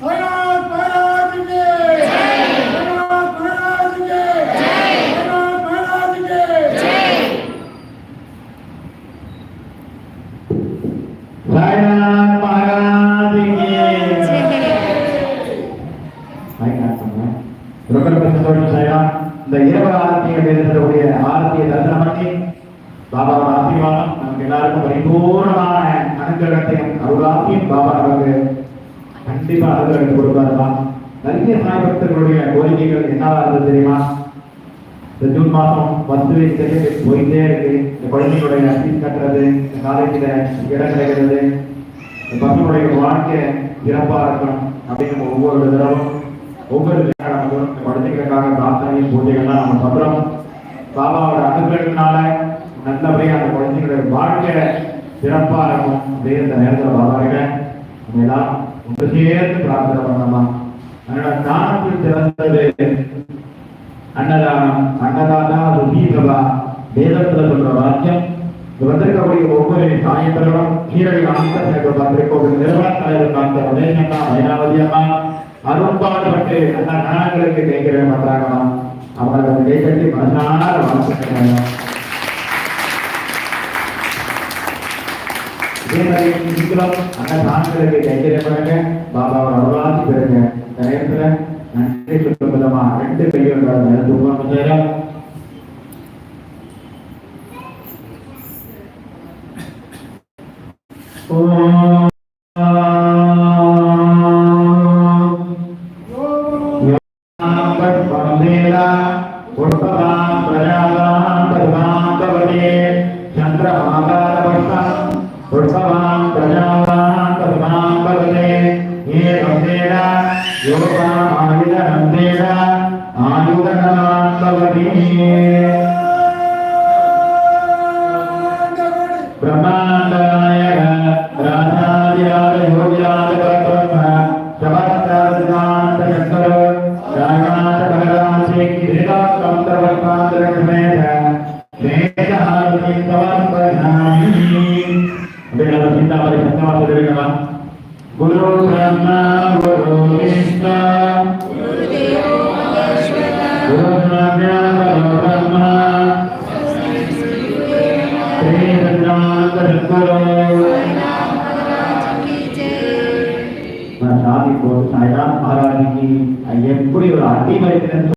さよなら இந்த இரவு ஆரத்தியில் இருக்கக்கூடிய ஆரத்தியை தரிசனம் பண்ணி பாபாவோட ஆசீர்வாதம் நமக்கு எல்லாருக்கும் பரிபூர்ணமான அனுகிரகத்தையும் அருளாத்தையும் பாபா நமக்கு கண்டிப்பா அனுகிரகம் நிறைய கோரிக்கைகள் என்னவா இருந்தது தெரியுமா? இந்த ஜூன் மாதம் பத்து வயசுல போயிட்டே இருக்கு. இந்த குழந்தைகளுடைய ஃபீஸ் கட்டுறது இந்த காலேஜில் இடம் கிடைக்கிறது இந்த பசங்களுடைய வாழ்க்கை சிறப்பாக இருக்கணும் அப்படின்னு ஒவ்வொரு தடவும் ஒவ்வொரு நமக்கு இந்த குழந்தைகளுக்காக பிரார்த்தனை அதுக்கப்புறம் பாபாவோட அனுகிரகத்தினால நல்லபடியாக அந்த குழந்தைகளுடைய வாழ்க்கை சிறப்பாக இருக்கும் அப்படியே இந்த நேரத்தில் பாபாருங்க நம்ம எல்லாம் ஒன்று சேர்ந்து பிரார்த்தனை பண்ணலாம். அதனால தானத்தில் சிறந்தது அன்னதானம். அன்னதானா ருசீகவா வேதத்தில் சொல்ற வாக்கியம். இது வந்திருக்கக்கூடிய ஒவ்வொரு சாயந்தரம் கீழடி ஆந்த சேர்க்க பார்த்திருக்கோம். நிறுவன தலைவர் காந்த உதயசன்னா வைராவதி அம்மா அரும்பாடுபட்டு அந்த நாணங்களுக்கு கேட்கிறேன் பண்றாங்களாம் அவங்களை அந்த கைத்தட்டி மனசார வாழ்த்துக்கிறாங்க இதே மாதிரி நீங்களும் அந்த சாணங்களுக்கு கைகளை பண்ணுங்க பாபாவோட அருளாசி பெறுங்க. இந்த நேரத்துல நன்றி சொல்லும் விதமா ரெண்டு கையோட துக்கம் 我说爸爸 ಧನ್ಯವಾದ ಹೇಳಿದ ಗುರು ಬ್ರಹ್ಮ ಗುರು ವಿಷ್ಣ ಗುರು ಬ್ರಹ್ಮ ಶ್ರೀ ರಂಗನಾಥ ಗುರು நான் சாதி போது சாய்ராம் மகாராஜிக்கு எப்படி ஒரு அடிமலை